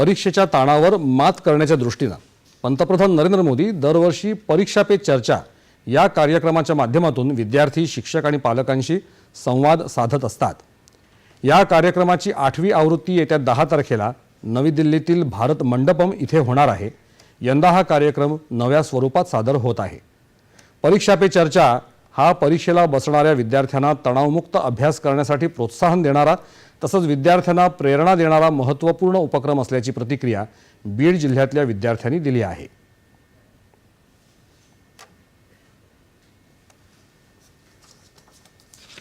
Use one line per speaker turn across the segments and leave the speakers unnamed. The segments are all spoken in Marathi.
परीक्षेच्या ताणावर मात करण्याच्या दृष्टीनं पंतप्रधान नरेंद्र मोदी दरवर्षी परीक्षा पे चर्चा या कार्यक्रमाच्या माध्यमातून विद्यार्थी शिक्षक आणि पालकांशी संवाद साधत असतात. या कार्यक्रमाची आठवी आवृत्ती येत्या दहा तारखेला नवी दिल्लीतील भारत मंडपम इथे होणार आहे. यंदा हा कार्यक्रम नव्या स्वरूपात सादर होत आहे. परीक्षा पे चर्चा हा परीक्षेला बसणाऱ्या विद्यार्थ्यांना तणावमुक्त अभ्यास करण्यासाठी प्रोत्साहन देणारा तसंच विद्यार्थ्यांना प्रेरणा देणारा महत्त्वपूर्ण उपक्रम असल्याची प्रतिक्रिया बीड जिल्ह्यातल्या विद्यार्थ्यांनी दिली आहे.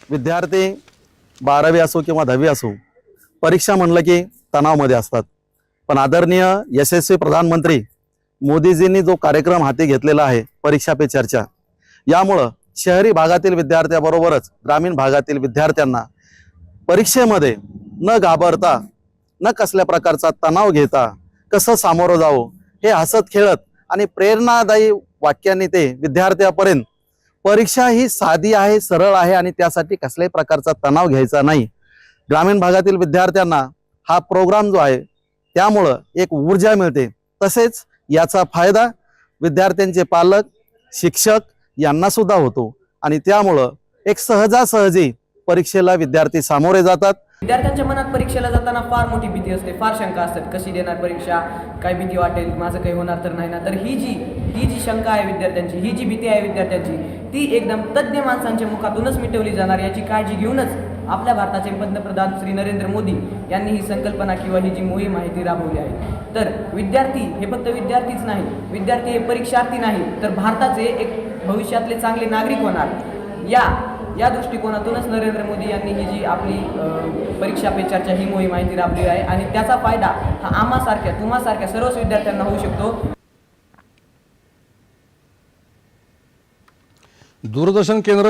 विद्यार्थी बारावी असो किंवा दहावी असो परीक्षा म्हणलं की तणावमध्ये असतात. पण आदरणीय यशस्वी प्रधानमंत्री मोदीजींनी जो कार्यक्रम हाती घेतलेला आहे परीक्षा पे चर्चा यामुळं शहरी भागातील विद्यार्थ्याबरोबरच ग्रामीण भागातील विद्यार्थ्यांना परीक्षेमध्ये न घाबरता न कसल्या प्रकारचा तणाव घेता कसं सामोरं जावं हे हसत खेळत आणि प्रेरणादायी वाक्याने ते विद्यार्थ्यापर्यंत परीक्षा ही साधी आहे सरळ आहे आणि त्यासाठी कसल्याही प्रकारचा तणाव घ्यायचा नाही. ग्रामीण भागातील विद्यार्थ्यांना हा प्रोग्राम जो आहे त्यामुळं एक ऊर्जा मिळते. तसेच याचा फायदा विद्यार्थ्यांचे पालक शिक्षक यांना सुद्धा होतो. आणि त्यामुळं एक सहजासहजी परीक्षेला विद्यार्थी सामोरे जातात.
विद्यार्थ्यांच्या मनात परीक्षेला जाताना फार मोठी भीती असते फार शंका असतात. कशी देणार परीक्षा? काय भीती वाटेल? माझं काही होणार तर नाही ना? तर ही जी ही जी शंका आहे विद्यार्थ्यांची ही जी भीती आहे विद्यार्थ्यांची ती एकदम तज्ज्ञ माणसांच्या मुखातूनच मिटवली जाणार. याची काळजी घेऊनच आपल्या भारताचे पंतप्रधान श्री नरेंद्र मोदी यांनी ही संकल्पना किंवा ही जी मोहीम आहे ती राबवली आहे. तर विद्यार्थी हे फक्त विद्यार्थीच नाही विद्यार्थी हे परीक्षार्थी नाही तर भारताचे एक भविष्यातले चांगले नागरिक होणार. या या दृष्टिकोनातूनच नरेंद्र मोदी यांनी ही जी आपली परीक्षा पे चर्चा ही मोहीम आहे ती राबली आहे. आणि त्याचा फायदा हा आम्हासारख्या तुम्हासारख्या सर्वच विद्यार्थ्यांना होऊ शकतो.
दूरदर्शन केंद्र